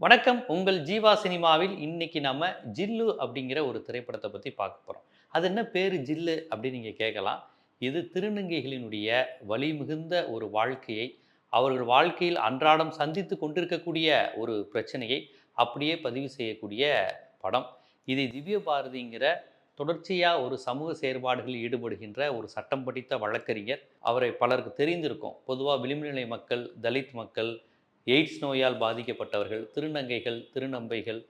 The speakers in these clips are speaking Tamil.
வணக்கம். உங்கள் ஜீவா சினிமாவில் இன்னைக்கு நம்ம ஜில்லு அப்படிங்கிற ஒரு திரைப்படத்தை பற்றி பார்க்க போகிறோம் அது என்ன பேர் ஜில்லு அப்படின்னு நீங்கள் கேட்கலாம். இது திருநங்கைகளினுடைய வலி மிகுந்த ஒரு வாழ்க்கையை அவர்கள் வாழ்க்கையில் அன்றாடம் சந்தித்து கொண்டிருக்கக்கூடிய ஒரு பிரச்சனையை அப்படியே பதிவு செய்யக்கூடிய படம். இதை திவ்ய பாரதிங்கிற தொடர்ச்சியாக ஒரு சமூக செயற்பாடுகளில் ஈடுபடுகின்ற ஒரு சட்டம் படித்த வழக்கறிஞர். அவரை பலருக்கு தெரிந்திருக்கும். பொதுவாக விளிம்புநிலை மக்கள் தலித் மக்கள் எய்ட்ஸ் நோயால் பாதிக்கப்பட்டவர்கள் திருநங்கைகள் திருநம்பைகள்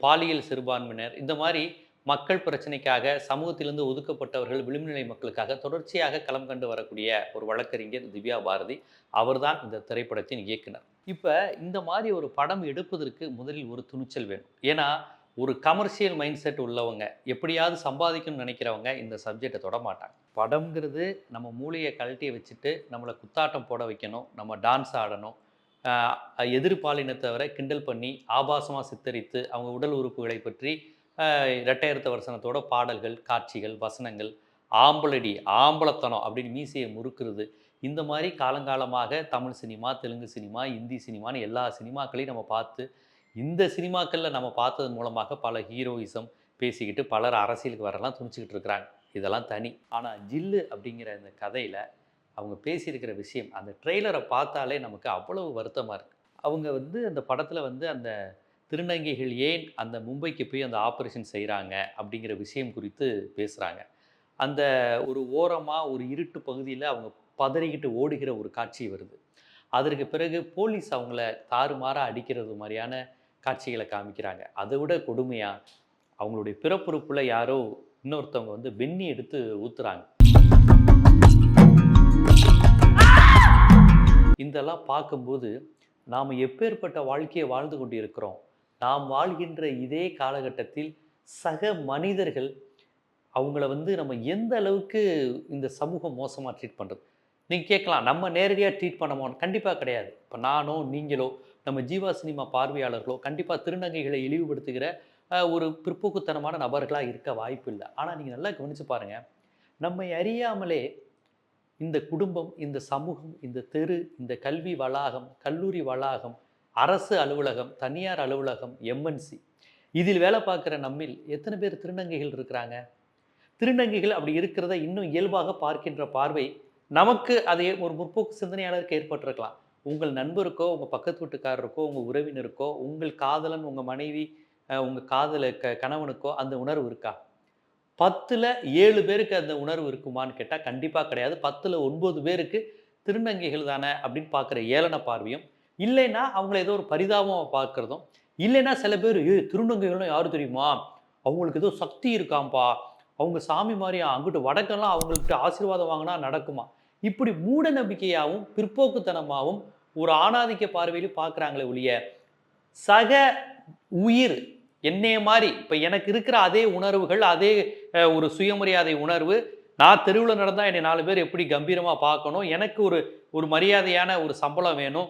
பாலியல் சிறுபான்மையினர் இந்த மாதிரி மக்கள் பிரச்சனைக்காக சமூகத்திலிருந்து ஒதுக்கப்பட்டவர்கள் விளிம்புநிலை மக்களுக்காக தொடர்ச்சியாக களம் கண்டு வரக்கூடிய ஒரு வழக்கறிஞர் திவ்யா பாரதி. அவர்தான் இந்த திரைப்படத்தின் இயக்குனர். இப்போ இந்த மாதிரி ஒரு படம் எடுப்பதற்கு முதலில் ஒரு துணிச்சல் வேணும். ஏன்னா ஒரு கமர்ஷியல் மைண்ட் செட் உள்ளவங்க எப்படியாவது சம்பாதிக்கணும்னு நினைக்கிறவங்க இந்த சப்ஜெக்டை தொட மாட்டாங்க படம்ங்கிறது நம்ம மூளையை கழட்டி வச்சுட்டு நம்மளை குத்தாட்டம் போட வைக்கணும் நம்ம டான்ஸ் ஆடணும் எதிர்பாலினத்தவரை கிண்டல் பண்ணி ஆபாசமாக சித்தரித்து அவங்க உடல் உறுப்புகளை பற்றி இரட்டையர்த்த வசனத்தோட பாடல்கள் காட்சிகள் வசனங்கள் ஆம்பளடி ஆம்பளத்தனம் அப்படின்னு மீசையை முறுக்கிறது. இந்த மாதிரி காலங்காலமாக தமிழ் சினிமா தெலுங்கு சினிமா இந்தி சினிமான்னு எல்லா சினிமாக்களையும் நம்ம பார்த்து இந்த சினிமாக்களில் நம்ம பார்த்தது மூலமாக பல ஹீரோயிசம் பேசிக்கிட்டு பலர் அரசியலுக்கு வரலாம் துணிச்சிக்கிட்டு இருக்கிறாங்க. இதெல்லாம் தனி. ஆனால் ஜில்லு அப்படிங்கிற இந்த கதையில் அவங்க பேசியிருக்கிற விஷயம் அந்த ட்ரெய்லரை பார்த்தாலே நமக்கு அவ்வளவு வருத்தமாக இருக்குது அவங்க வந்து அந்த படத்தில் வந்து அந்த திருநங்கைகள் ஏன் அந்த மும்பைக்கு போய் அந்த ஆப்ரேஷன் செய்கிறாங்க அப்படிங்கிற விஷயம் குறித்து பேசுகிறாங்க அந்த ஒரு ஓரமாக ஒரு இருட்டு பகுதியில் அவங்க பதறிக்கிட்டு ஓடுகிற ஒரு காட்சி வருது. அதற்கு பிறகு போலீஸ் அவங்கள தாறுமாறாக அடிக்கிறது மாதிரியான காட்சிகளை காமிக்கிறாங்க. அதை விட கொடுமையாக அவங்களுடைய பிறப்புறுப்பில் யாரோ இன்னொருத்தவங்க வந்து வெந்நி எடுத்து ஊற்றுறாங்க இதெல்லாம் பார்க்கும்போது நாம் எப்பேற்பட்ட வாழ்க்கையை வாழ்ந்து கொண்டு இருக்கிறோம் நாம் வாழ்கின்ற இதே காலகட்டத்தில் சக மனிதர்கள் அவங்கள வந்து நம்ம எந்த அளவுக்கு இந்த சமூகம் மோசமாக ட்ரீட் பண்ணுறது நீங்கள் கேட்கலாம் நம்ம நேரடியாக ட்ரீட் பண்ண கண்டிப்பாக கிடையாது. இப்போ நானோ நீங்களோ நம்ம ஜீவா சினிமா பார்வையாளர்களோ கண்டிப்பாக திருநங்கைகளை இழிவுபடுத்துகிற ஒரு பிற்போக்குத்தனமான நபர்களாக இருக்க வாய்ப்பு இல்லை. ஆனால் நீங்கள் நல்லா கவனித்து பாருங்கள் நம்மை அறியாமலே இந்த குடும்பம் இந்த சமூகம் இந்த தெரு இந்த கல்வி வளாகம் கல்லூரி வளாகம் அரசு அலுவலகம் தனியார் அலுவலகம் எம்என்சி இதில் வேலை பார்க்குற நம்மில் எத்தனை பேர் திருநங்கைகள் இருக்கிறாங்க? திருநங்கைகள் அப்படி இருக்கிறத இன்னும் இயல்பாக பார்க்கின்ற பார்வை நமக்கு அதை ஒரு முற்போக்கு சிந்தனையாளருக்கு ஏற்பட்டிருக்கலாம். உங்கள் நண்பருக்கோ உங்கள் பக்கத்து வீட்டுக்காரருக்கோ உங்கள் உறவினருக்கோ உங்கள் காதலன் உங்கள் மனைவி உங்கள் காதல க கணவனுக்கோ அந்த உணர்வு இருக்கா? பத்தில் ஏழு பேருக்கு அந்த உணர்வு இருக்குமான்னு கேட்டால் கண்டிப்பாக கிடையாது. பத்தில் ஒன்பது பேருக்கு திருநங்கைகள் தானே அப்படின்னு பார்க்குற ஏளன பார்வையும் இல்லைன்னா அவங்கள ஏதோ ஒரு பரிதாபமாக பார்க்குறதும் இல்லைன்னா சில பேர் ஏ திருநங்கைகளும் யாரும் தெரியுமா? அவங்களுக்கு ஏதோ சக்தி இருக்காம்பா. அவங்க சாமி மாதிரியா அங்கிட்டு வடக்கெல்லாம் அவங்கள்ட்ட ஆசீர்வாதம் வாங்கினா நடக்குமா? இப்படி மூட நம்பிக்கையாகவும் பிற்போக்குத்தனமாகவும் ஒரு ஆணாதிக்க பார்வையிலும் பார்க்குறாங்களே ஒழிய சக உயிர் என்னைய மாதிரி இப்போ எனக்கு இருக்கிற அதே உணர்வுகள் அதே ஒரு சுயமரியாதை உணர்வு நான் தெருவில் நடந்தால் என்னை நாலு பேர் எப்படி கம்பீரமாக பார்க்கணும்? எனக்கு ஒரு ஒரு மரியாதையான ஒரு சம்பளம் வேணும்.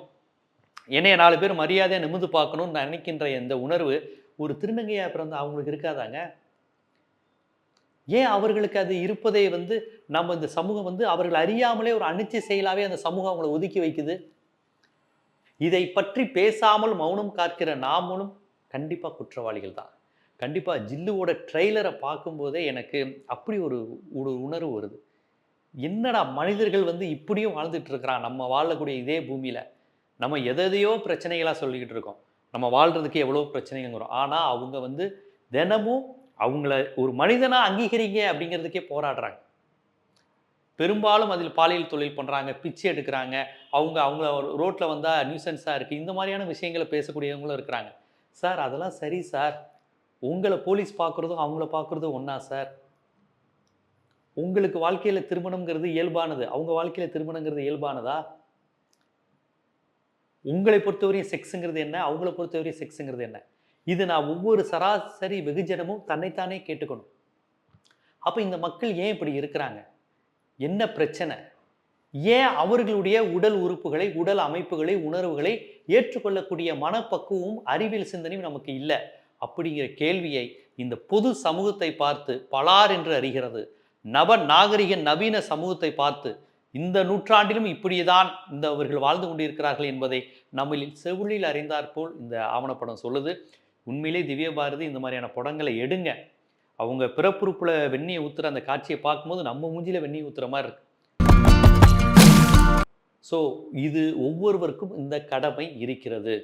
என்னைய நாலு பேர் மரியாதையாக நிமிர்ந்து பார்க்கணும்னு நான் நினைக்கின்ற இந்த உணர்வு ஒரு திருநங்கையாக பிறந்த அவங்களுக்கு இருக்காதாங்க? ஏன் அவர்களுக்கு அது இருப்பதை வந்து நம்ம இந்த சமூகம் வந்து அவர்கள் அறியாமலே ஒரு அனிச்சை செயலாகவே அந்த சமூகம் அவங்களை ஒதுக்கி வைக்குது? இதை பற்றி பேசாமல் மௌனம் காக்கிற நாமளும் கண்டிப்பாக குற்றவாளிகள் தான். கண்டிப்பாக ஜில்லுவோட ட்ரெய்லரை பார்க்கும்போதே எனக்கு அப்படி ஒரு ஒரு உணர்வு வருது. என்னடா மனிதர்கள் வந்து இப்படியும் வாழ்ந்துட்டு இருக்கிறான்? நம்ம வாழக்கூடிய இதே பூமியில் நம்ம எதையோ பிரச்சனைகளாக சொல்லிக்கிட்டு இருக்கோம். நம்ம வாழ்கிறதுக்கு எவ்வளோ பிரச்சனைங்கிறோம் ஆனால் அவங்க வந்து தினமும் அவங்கள ஒரு மனிதனாக அங்கீகரிங்க அப்படிங்கிறதுக்கே போராடுறாங்க. பெரும்பாலும் அதில் பாலியல் தொழில் பண்ணுறாங்க பிச்சை எடுக்கிறாங்க. அவங்க அவங்கள ரோட்டில் வந்தால் நியூசன்ஸாக இருக்குது இந்த மாதிரியான விஷயங்களை பேசக்கூடியவங்களும் இருக்கிறாங்க. சார் அதெல்லாம் சரி சார். உங்களை போலீஸ் பார்க்குறதும் அவங்கள பார்க்குறதும் ஒன்றா சார். உங்களுக்கு வாழ்க்கையில் திருமணங்கிறது இயல்பானது. அவங்க வாழ்க்கையில் திருமணங்கிறது இயல்பானதா? உங்களை பொறுத்தவரையும் செக்ஸுங்கிறது என்ன? அவங்கள பொறுத்தவரையும் செக்ஸுங்கிறது என்ன? இது நான் ஒவ்வொரு சராசரி வெகுஜனமும் தன்னைத்தானே கேட்டுக்கணும். அப்போ இந்த மக்கள் ஏன் இப்படி இருக்கிறாங்க? என்ன பிரச்சனை? ஏன் அவர்களுடைய உடல் உறுப்புகளை உடல் அமைப்புகளை உணர்வுகளை ஏற்றுக்கொள்ளக்கூடிய மனப்பக்குவமும் அறிவியல் சிந்தனையும் நமக்கு இல்லை? அப்படிங்கிற கேள்வியை இந்த பொது சமூகத்தை பார்த்து பலார் என்று அறிகிறது. நவ நாகரிக நவீன சமூகத்தை பார்த்து இந்த நூற்றாண்டிலும் இப்படிதான் இந்த அவர்கள் வாழ்ந்து கொண்டிருக்கிறார்கள் என்பதை நம்மளில் செவிலில் அறிந்தாற்போல் இந்த ஆவணப்படம் சொல்லுது. உண்மையிலே திவ்ய பாரதி இந்த மாதிரியான படங்களை எடுங்க. அவங்க பிறப்புறுப்புல வெந்நியை ஊத்துற அந்த காட்சியை பார்க்கும்போது நம்ம மூஞ்சியில் வெந்நியை ஊத்துற மாதிரி இருக்கு. ஸோ இது ஒவ்வொருவருக்கும் இந்த கடமை இருக்கிறது.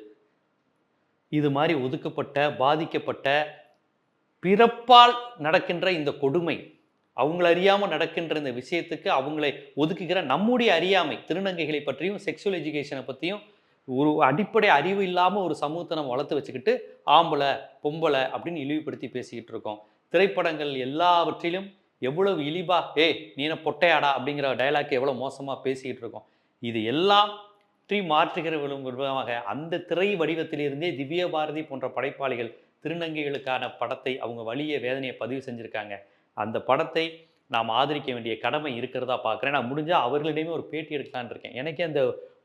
இது மாதிரி ஒதுக்கப்பட்ட பாதிக்கப்பட்ட பிறப்பால் நடக்கின்ற இந்த கொடுமை அவங்கள அறியாமல் நடக்கின்ற இந்த விஷயத்துக்கு அவங்களை ஒதுக்குகிற நம்முடைய அறியாமை திருநங்கைகளை பற்றியும் செக்ஷுவல் எஜுகேஷனை பற்றியும் ஒரு அடிப்படை அறிவு இல்லாமல் ஒரு சமூகத்தை நம்ம வளர்த்து வச்சுக்கிட்டு ஆம்பளை பொம்பளை அப்படின்னு இழிவுபடுத்தி பேசிக்கிட்டு இருக்கோம். திரைப்படங்கள் எல்லாவற்றிலும் எவ்வளவு இழிவா ஏ நீன பொட்டையாடா? அப்படிங்கிற டயலாக் எவ்வளோ மோசமாக பேசிக்கிட்டு இருக்கோம். இது எல்லாம் ற்றி மாற்றுகிற விதமாக அந்த திரை வடிவத்திலிருந்தே திவ்ய பாரதி போன்ற படைப்பாளிகள் திருநங்கைகளுக்கான படத்தை அவங்க வழிய வேதனையை பதிவு செஞ்சுருக்காங்க. அந்த படத்தை நாம் ஆதரிக்க வேண்டிய கடமை இருக்கிறதா பார்க்குறேன். நான் முடிஞ்சால் அவர்களிடையுமே ஒரு பேட்டி எடுக்கலான்னு இருக்கேன். எனக்கே அந்த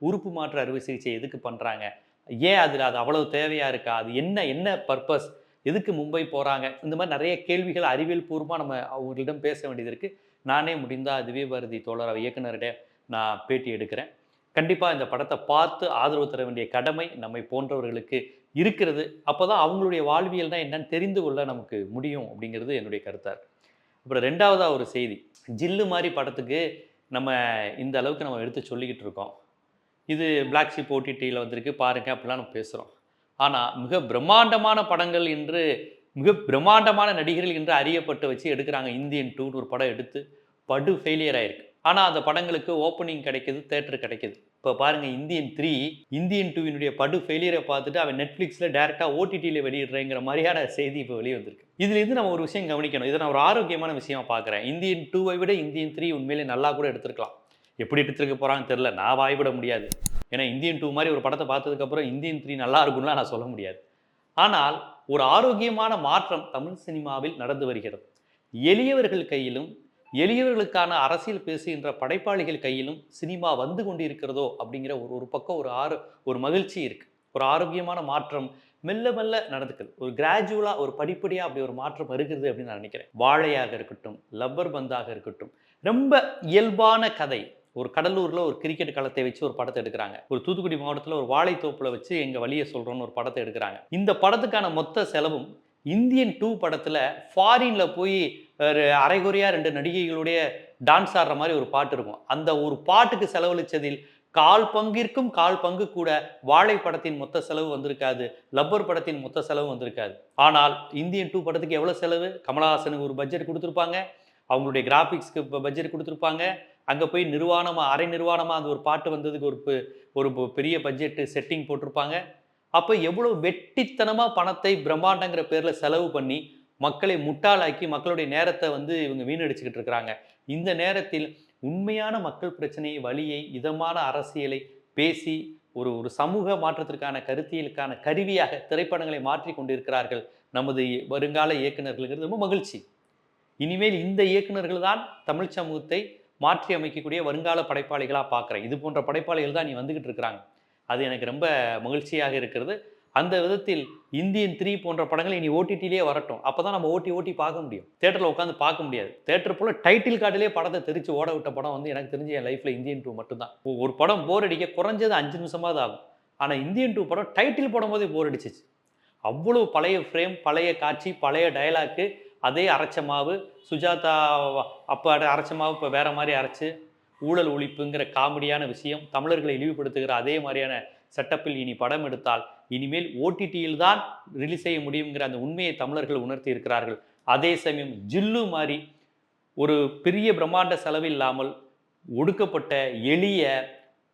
உறுப்பு மாற்று அறுவை சிகிச்சை எதுக்கு பண்ணுறாங்க ஏன் அதில் அது அவ்வளவு தேவையாக இருக்கா? அது என்ன என்ன பர்பஸ் எதுக்கு மும்பை போகிறாங்க இந்த மாதிரி நிறைய கேள்விகள் அறிவியல் பூர்வமாக நம்ம அவர்களிடம் பேச வேண்டியது இருக்குது நானே முடிந்தால் திவ்ய பாரதி தோழர் இயக்குனரிடம் நான் பேட்டி எடுக்கிறேன். கண்டிப்பாக இந்த படத்தை பார்த்து ஆதரவு தர வேண்டிய கடமை நம்மை போன்றவர்களுக்கு இருக்கிறது. அப்போ தான் அவங்களுடைய வாழ்வியல் தான் என்னன்னு தெரிந்து கொள்ள நமக்கு முடியும் அப்படிங்கிறது என்னுடைய கருத்தார் அப்புறம் ரெண்டாவதாக ஒரு செய்தி. ஜில்லு மாதிரி படத்துக்கு நம்ம இந்த அளவுக்கு நம்ம எடுத்து சொல்லிக்கிட்டு இருக்கோம். இது பிளாக் ஷிப் ஓடிடியில் வந்திருக்கு. பாருங்கள் அப்படிலாம் நம்ம பேசுகிறோம் ஆனால் மிக பிரம்மாண்டமான படங்கள் என்று மிக பிரம்மாண்டமான நடிகர்கள் என்று அறியப்பட்டு வச்சு எடுக்கிறாங்க. இந்தியன் டூன்னு ஒரு படம் எடுத்து படு ஃபெயிலியர் ஆயிருக்கு. ஆனால் அந்த படங்களுக்கு ஓப்பனிங் கிடைக்குது தேட்டர் கிடைக்குது. இப்போ பாருங்கள் இந்தியன் த்ரீ இந்தியன் டூவினுடைய படு ஃபெயிலியரை பார்த்துட்டு அவன் நெட்ஃப்ளிக்ஸில் டேரெக்டாக ஓடிடியில் வெளியிடுறேங்கிற மாதிரியான செய்தி இப்போ வெளியே வந்திருக்கு இதுலேருந்து நம்ம ஒரு விஷயம் கவனிக்கணும். இதை நான் ஒரு ஆரோக்கியமான விஷயமா பார்க்குறேன். இந்தியன் டூவை விட இந்தியன் த்ரீ உண்மையிலே நல்லா கூட எடுத்திருக்கலாம். எப்படி எடுத்துருக்க போகிறாங்கன்னு தெரில நான் வாய்விட முடியாது. ஏன்னா இந்தியன் டூ மாதிரி ஒரு படத்தை பார்த்ததுக்கப்புறம் இந்தியன் த்ரீ நல்லா இருக்கும்லாம் நான் சொல்ல முடியாது. ஆனால் ஒரு ஆரோக்கியமான மாற்றம் தமிழ் சினிமாவில் நடந்து வருகிறது. எளியவர்கள் கையிலும் எளியவர்களுக்கான அரசியல் பேசுகின்ற படைப்பாளிகள் கையிலும் சினிமா வந்து கொண்டிருக்கிறதோ அப்படிங்கிற ஒரு ஒரு பக்கம் ஒரு ஆறு ஒரு மகிழ்ச்சி இருக்குது ஒரு ஆரோக்கியமான மாற்றம் மெல்ல மெல்ல நடந்துக்கள் ஒரு கிராஜுவலாக ஒரு படிப்படியாக அப்படி ஒரு மாற்றம் வருகிறது அப்படின்னு நான் நினைக்கிறேன். வாழையாக இருக்கட்டும் லப்பர் பந்தாக இருக்கட்டும். ரொம்ப இயல்பான கதை. ஒரு கடலூரில் ஒரு கிரிக்கெட் களத்தை வச்சு ஒரு படத்தை எடுக்கிறாங்க. ஒரு தூத்துக்குடி மாவட்டத்தில் ஒரு வாழைத்தோப்பில் வச்சு எங்கள் வழியை சொல்கிறோன்னு ஒரு படத்தை எடுக்கிறாங்க. இந்த படத்துக்கான மொத்த செலவும் இந்தியன் டூ படத்தில் ஃபாரினில் போய் ஒரு அரைகுறையாக ரெண்டு நடிகைகளுடைய டான்ஸ் ஆடுற மாதிரி ஒரு பாட்டு இருக்கும். அந்த ஒரு பாட்டுக்கு செலவழிச்சதில் கால் பங்கிற்கும் கால் பங்கு கூட வாழை படத்தின் மொத்த செலவு வந்திருக்காது லப்பர் படத்தின் மொத்த செலவு வந்திருக்காது. ஆனால் இந்தியன் டூ படத்துக்கு எவ்வளோ செலவு? கமலஹாசனுக்கு ஒரு பட்ஜெட் கொடுத்துருப்பாங்க. அவங்களுடைய கிராஃபிக்ஸ்க்கு இப்போ பட்ஜெட் கொடுத்துருப்பாங்க. அங்கே போய் நிர்வாணமாக அரை நிர்வாணமாக அந்த ஒரு பாட்டு வந்ததுக்கு ஒரு ஒரு பெரிய பட்ஜெட்டு செட்டிங் போட்டிருப்பாங்க. அப்போ எவ்வளோ வெட்டித்தனமாக பணத்தை பிரம்மாண்டங்கிற பேரில் செலவு பண்ணி மக்களை முட்டாளாக்கி மக்களுடைய நேரத்தை வந்து இவங்க வீணடிச்சுக்கிட்டு இருக்கிறாங்க. இந்த நேரத்தில் உண்மையான மக்கள் பிரச்சனையை வழியை இதமான அரசியலை பேசி ஒரு ஒரு சமூக மாற்றத்திற்கான கருத்தியலுக்கான கருவியாக திரைப்படங்களை மாற்றி கொண்டிருக்கிறார்கள் நமது வருங்கால இயக்குனர்களுங்கிறது ரொம்ப மகிழ்ச்சி. இனிமேல் இந்த இயக்குநர்கள் தான் தமிழ் சமூகத்தை மாற்றி அமைக்கக்கூடிய வருங்கால படைப்பாளிகளாக பார்க்குறேன். இது போன்ற படைப்பாளிகள் தான் நீ வந்துக்கிட்டு இருக்கிறாங்க. அது எனக்கு ரொம்ப மகிழ்ச்சியாக இருக்கிறது. அந்த விதத்தில் இந்தியன் த்ரீ போன்ற படங்கள் இனி ஓடிடிலேயே வரட்டும். அப்போ தான் நம்ம ஓட்டி ஓட்டி பார்க்க முடியும். தேட்டரில் உட்காந்து பார்க்க முடியாது. தேட்டர் போல் டைட்டில் கார்டிலே படத்தை தெரிச்சு ஓட விட்ட படம் வந்து எனக்கு தெரிஞ்சு என் லைஃப்பில் இந்தியன் டூ மட்டும்தான். ஒரு படம் போர் அடிக்க குறைஞ்சது அஞ்சு நிமிஷமாவது ஆகும். ஆனால் இந்தியன் டூ படம் டைட்டில் போடும்போதே போர் அடிச்சிச்சு. அவ்வளோ பழைய ஃப்ரேம் பழைய காட்சி பழைய டயலாக்கு அதே அரைச்ச மாவு சுஜாதா அப்போ அரைச்ச மாவு இப்போ வேற மாதிரி அரைச்சி ஊழல் ஒழிப்புங்கிற காமெடியான விஷயம் தமிழர்களை இழிவுபடுத்துகிற அதே மாதிரியான செட்டப்பில் இனி படம் எடுத்தால் இனிமேல் ஓடிடியில் தான் ரிலீஸ் செய்ய முடியுங்கிற அந்த உண்மையை தமிழர்கள் உணர்த்தி இருக்கிறார்கள். அதே சமயம் ஜில்லு மாதிரி ஒரு பெரிய பிரம்மாண்ட செலவு இல்லாமல் ஒடுக்கப்பட்ட எளிய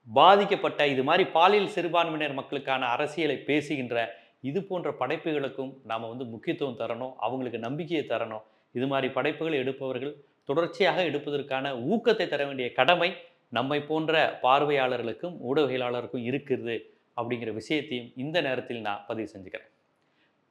பாதிக்கப்பட்ட இது மாதிரி பாலியல் சிறுபான்மையினர் மக்களுக்கான அரசியலை பேசுகின்ற இது போன்ற படைப்புகளுக்கும் நாம் வந்து முக்கியத்துவம் தரணும் அவங்களுக்கு நம்பிக்கையை தரணும். இது மாதிரி படைப்புகளை எடுப்பவர்கள் தொடர்ச்சியாக எடுப்பதற்கான ஊக்கத்தை தர வேண்டிய கடமை நம்மை போன்ற பார்வையாளர்களுக்கும் ஊடகவியலாளருக்கும் இருக்கிறது. அப்படிங்கிற விஷயத்தையும் இந்த நேரத்தில் நான் பதிவு செஞ்சுக்கிறேன்.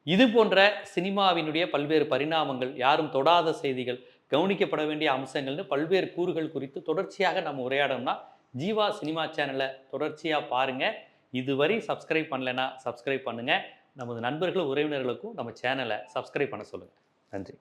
இது போன்ற சினிமாவினுடைய பல்வேறு பரிணாமங்கள் யாரும் தொடாத செய்திகள் கவனிக்கப்பட வேண்டிய அம்சங்கள்னு பல்வேறு கூறுகள் குறித்து தொடர்ச்சியாக நம்ம உரையாடணும்னா ஜீவா சினிமா சேனலை தொடர்ச்சியாக பாருங்கள் இதுவரை சப்ஸ்கிரைப் பண்ணலைன்னா சப்ஸ்கிரைப் பண்ணுங்கள் நமது நண்பர்கள் உறவினர்களுக்கும் நம்ம சேனலை சப்ஸ்கிரைப் பண்ண சொல்லுங்கள் நன்றி.